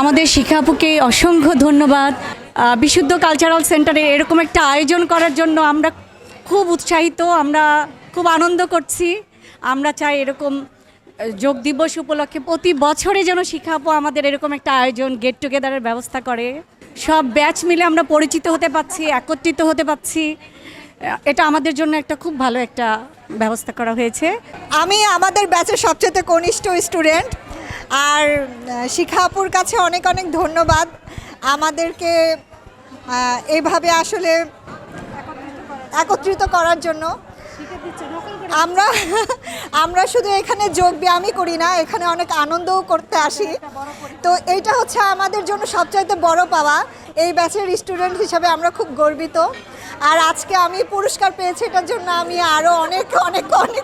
আমাদের শিখাপুকে অসংখ্য ধন্যবাদ। বিশুদ্ধ কালচারাল সেন্টারে এরকম একটা আয়োজন করার জন্য আমরা খুব উৎসাহিত, আমরা খুব আনন্দ করছি। আমরা চাই এরকম যোগ দিবস উপলক্ষে প্রতি বছরে যেন শিখাপু আমাদের এরকম একটা আয়োজন গেট টুগেদারের ব্যবস্থা করে। সব ব্যাচ মিলে আমরা পরিচিত হতে পারছি একত্রিত হতে পারছি এটা আমাদের জন্য একটা খুব ভালো একটা ব্যবস্থা করা হয়েছে। আমি আমাদের ব্যাচের সবচেয়ে কনিষ্ঠ স্টুডেন্ট আর আহ, শিখাপুর কাছে অনেক অনেক ধন্যবাদ। আমাদেরকে এভাবে আসলে একত্রিত করার জন্য। আমরা আমরা শুধু এখানে যোগ ব্যায়ামই করি না এখানে অনেক আনন্দও করতে আসি। তো এইটা হচ্ছে আমাদের জন্য সবচাইতে বড় পাওয়া। এই ব্যাচের স্টুডেন্ট হিসাবে আমরা খুব গর্বিত। আর আজকে আমি পুরস্কার পেয়েছি এটার জন্য আমি আরও অনেক অনেক অনেক